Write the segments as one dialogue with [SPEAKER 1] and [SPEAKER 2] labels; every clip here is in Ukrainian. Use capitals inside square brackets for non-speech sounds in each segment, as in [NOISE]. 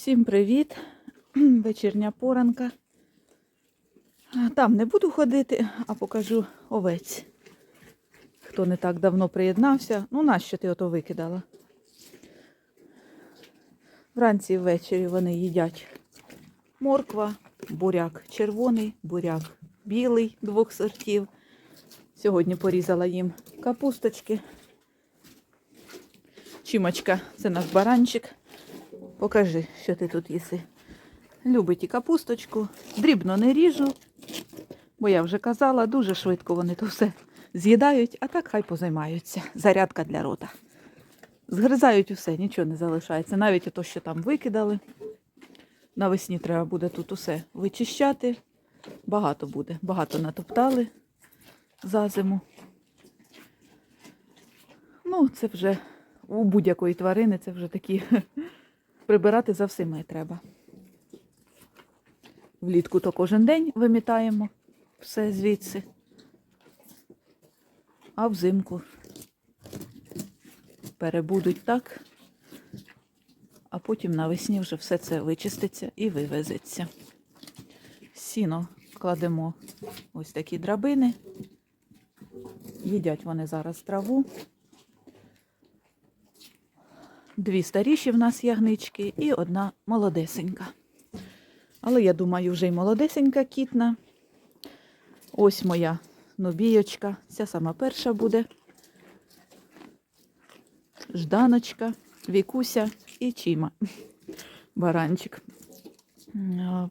[SPEAKER 1] Всім привіт! [CLEARS THROAT] Вечірня поранка. Там не буду ходити, а покажу овець. Хто не так давно приєднався, ну нащо ти ото викидала? Вранці і ввечері вони їдять морква, буряк червоний, буряк білий двох сортів. Сьогодні порізала їм капусточки. Чімочка, це наш баранчик. Покажи, що ти тут їси. Любить і капусточку. Дрібно не ріжу, бо я вже казала, дуже швидко вони то все з'їдають, а так хай позаймаються. Зарядка для рота. Згризають усе, нічого не залишається. Навіть ото, що там викидали. Навесні треба буде тут усе вичищати. Багато буде, багато натоптали за зиму. Ну, це вже у будь-якої тварини це вже такі прибирати за всіми треба. Влітку то кожен день вимітаємо все звідси. А взимку перебудуть так, а потім навесні вже все це вичиститься і вивезеться. Сіно кладемо ось такі драбини. Їдять вони зараз траву. Дві старіші в нас ягнички і одна молодесенька. Але я думаю, вже й молодесенька кітна. Ось моя нобійочка. Ця сама перша буде. Жданочка, Вікуся і Чіма. Баранчик.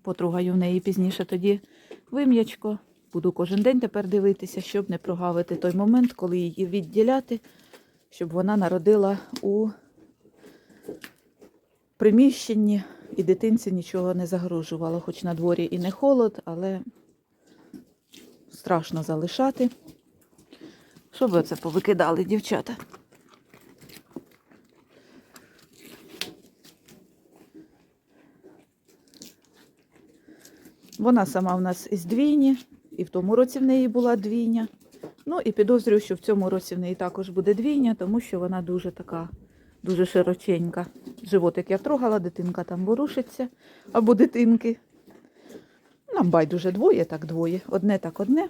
[SPEAKER 1] Потругаю в неї пізніше тоді вим'ячко. Буду кожен день тепер дивитися, щоб не прогавити той момент, коли її відділяти, щоб вона народила у приміщенні і дитинці нічого не загрожувало, хоч на дворі і не холод, але страшно залишати. Що ви це повикидали, дівчата? Вона сама в нас із двійні, і в тому році в неї була двійня. Ну і підозрюю, що в цьому році в неї також буде двійня, тому що вона дуже така, дуже широченька. Животик я трогала, дитинка там ворушиться, або дитинки. Нам байдуже двоє, так двоє. Одне так одне.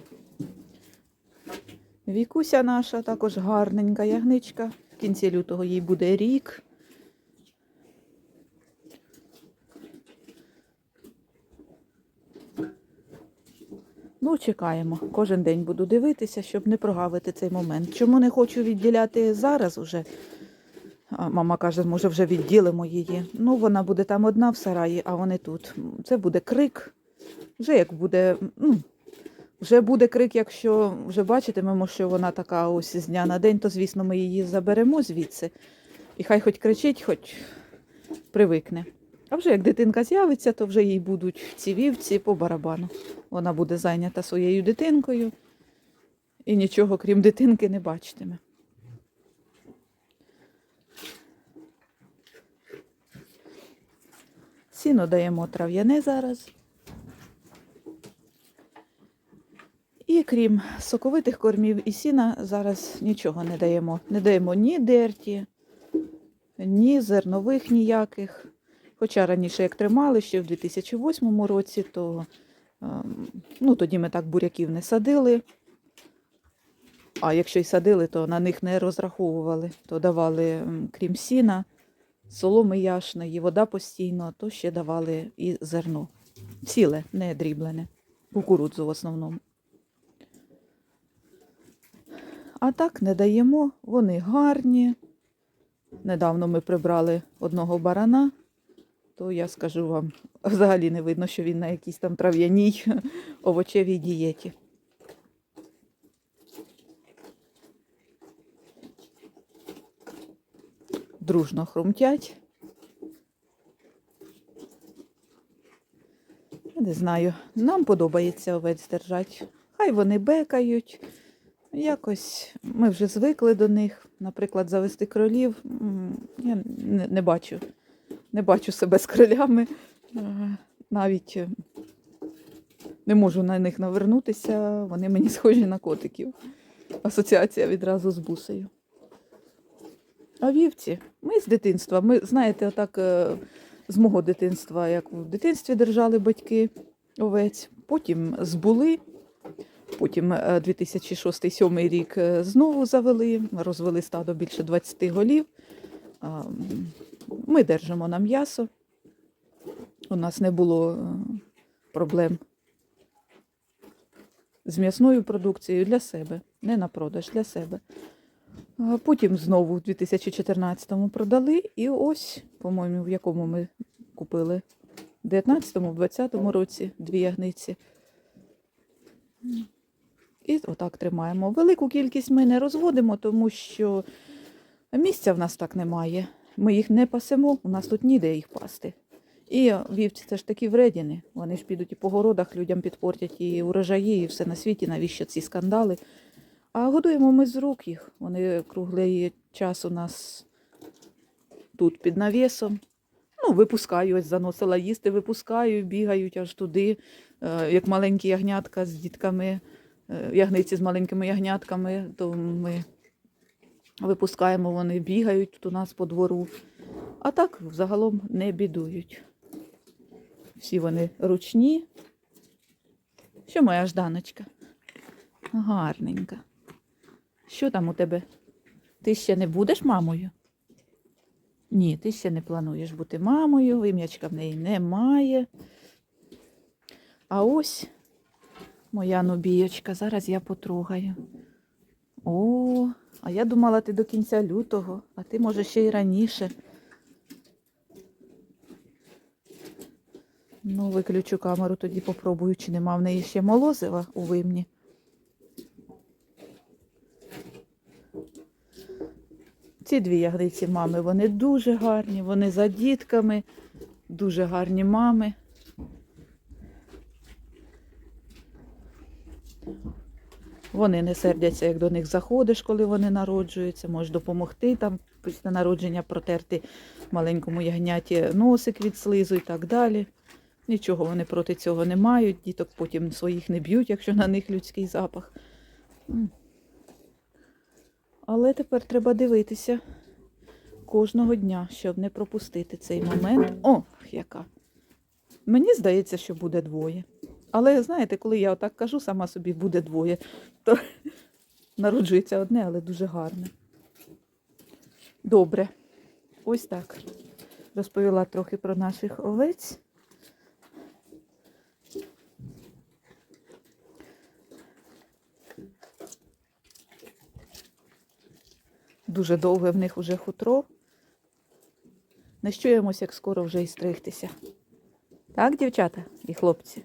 [SPEAKER 1] Вікуся наша також гарненька ягничка. В кінці лютого їй буде рік. Ну, чекаємо. Кожен день буду дивитися, щоб не прогавити цей момент. Чому не хочу відділяти зараз уже? Мама каже, може, вже відділимо її. Ну, вона буде там одна в сараї, а вони тут. Це буде крик. Вже як буде, ну, вже буде крик, якщо вже бачитимемо, що вона така ось з дня на день, то звісно ми її заберемо звідси. І хай хоч кричить, хоч привикне. А вже як дитинка з'явиться, то вже їй будуть ці вівці по барабану. Вона буде зайнята своєю дитинкою і нічого, крім дитинки, не бачитиме. Сіно даємо трав'яне зараз. І крім соковитих кормів і сіна, зараз нічого не даємо. Не даємо ні дерті, ні зернових ніяких. Хоча раніше як тримали ще в 2008 році, то ем, ну, тоді ми так буряків не садили. А якщо й садили, то на них не розраховували, то давали, крім сіна, соломи яшної, вода постійно, то ще давали і зерно. Ціле, не дріблене, кукурудзу в основному. А так не даємо, вони гарні. Недавно ми прибрали одного барана, то я скажу вам, взагалі не видно, що він на якійсь там трав'яній [LAUGHS] овочевій дієті. Дружно хрумтять. Не знаю, нам подобається овець держати. Хай вони бекають. Якось ми вже звикли до них. Наприклад, завести кролів. Я не, не бачу. Не бачу себе з кролями. Е, Навіть е, не можу на них навернутися. Вони мені схожі на котиків. Асоціація відразу з бусею. А вівці, ми з дитинства, ми, знаєте, отак е, з мого дитинства, як в дитинстві держали батьки овець, потім збули, потім 2006-2007 рік е, знову завели, розвели стадо більше 20 голів. Ми держимо на м'ясо. У нас не було е, проблем з м'ясною продукцією для себе, не на продаж, для себе. Потім знову в 2014-му продали, і ось, по-моєму, в якому ми купили в 19-му, в 20-му році дві ягниці. І отак тримаємо. Велику кількість ми не розводимо, тому що місця в нас так немає. Ми їх не пасемо, у нас тут ніде їх пасти. І вівці це ж такі вредіни. Вони ж підуть і по городах людям підпортять і урожаї, і все на світі, навіщо ці скандали. А годуємо ми з рук їх. Вони круглий час у нас тут під навісом. Ну, випускаю, ось заносила їсти, випускаю, бігають аж туди, е, як маленькі ягнятка з дітками, е, ягниці з маленькими ягнятками, то ми випускаємо, вони бігають тут у нас по двору. А так взагалом не бідують. Всі вони ручні. Що моя жданочка? Гарненька. Що там у тебе? Ти ще не будеш мамою? Ні, ти ще не плануєш бути мамою, ім'ячка в неї немає. А ось моя нобієчка, зараз я потрогаю. О, а я думала, ти до кінця лютого, а ти може ще й раніше. Ну, виключу камеру, тоді попробую, чи нема в неї ще молозива у вимні. Ці дві ягниці мами, вони дуже гарні, вони за дітками, дуже гарні мами. Вони не сердяться, як до них заходиш, коли вони народжуються, можеш допомогти там після народження протерти маленькому ягняті носик від слизу і так далі. Нічого вони проти цього не мають, діток потім своїх не б'ють, якщо на них людський запах. Але тепер треба дивитися кожного дня, щоб не пропустити цей момент. О, яка! Мені здається, що буде двоє. Але знаєте, коли я отак кажу, сама собі буде двоє, то [LAUGHS] народжується одне, але дуже гарне. Добре. Ось так. Розповіла трохи про наших овець. Дуже довге в них уже хутро. Не щуємось, як скоро вже і стригтися. Так, дівчата і хлопці?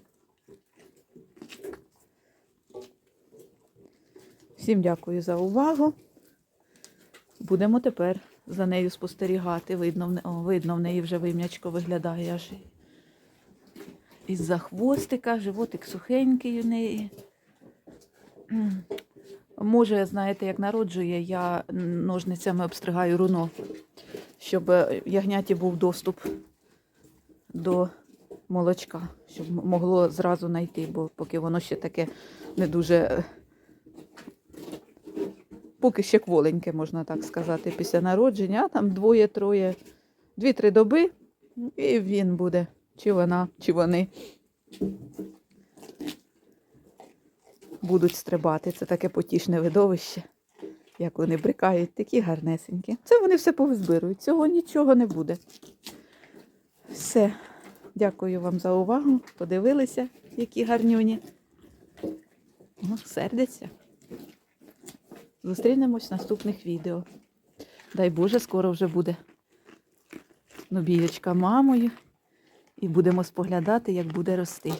[SPEAKER 1] Всім дякую за увагу. Будемо тепер за нею спостерігати. Видно, о, видно в неї вже вим'ячко виглядає аж із-за хвостика, животик сухенький у неї. Може, знаєте, як народжує, я ножницями обстригаю руно, щоб е, ягняті був доступ до молочка, щоб могло зразу знайти, бо поки воно ще таке не дуже. е, Поки ще кволеньке, можна так сказати, після народження, а там двоє-троє, дві-три доби, і він буде, чи вона, чи вони будуть стрибати. Це таке потішне видовище, як вони брикають, такі гарнесенькі. Це вони все повизбирують, цього нічого не буде. Все. Дякую вам за увагу. Подивилися, які гарнюні. Ну, сердяться. Зустрінемось в наступних відео. Дай Боже, скоро вже буде нобієчка мамою. І будемо споглядати, як буде рости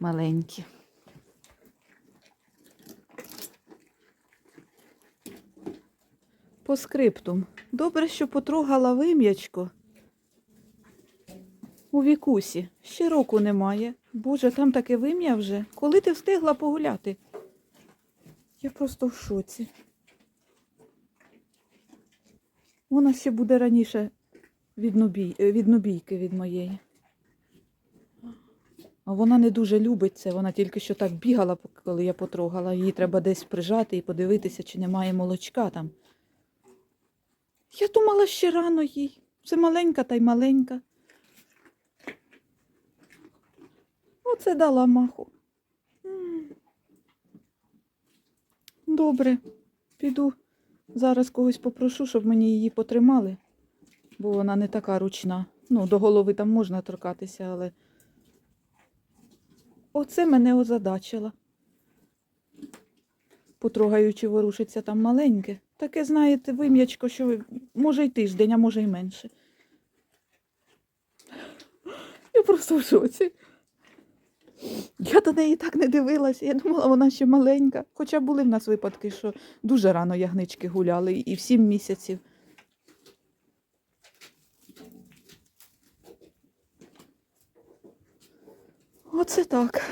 [SPEAKER 1] маленькі. По скриптум. Добре, що потрогала вим'ячко. У вікусі. Ще року немає. Боже, там таке вим'я вже. Коли ти встигла погуляти? Я просто в шоці. Вона ще буде раніше від, нубій, е, від нубійки від моєї. А вона не дуже любить це, вона тільки що так бігала, коли я потрогала. Її треба десь прижати і подивитися, чи немає молочка там. Я думала ще рано їй. Це маленька та й маленька. Оце дала маху. Добре, піду. Зараз когось попрошу, щоб мені її потримали, бо вона не така ручна. Ну, до голови там можна торкатися, але оце мене озадачила. Потрогаючи, ворушиться там маленьке. Таке, знаєте, вим'ячко, що може й тиждень, а може й менше. Я просто в шоці. Я до неї так не дивилася. Я думала, вона ще маленька. Хоча були в нас випадки, що дуже рано ягнички гуляли і в сім місяців. Оце так.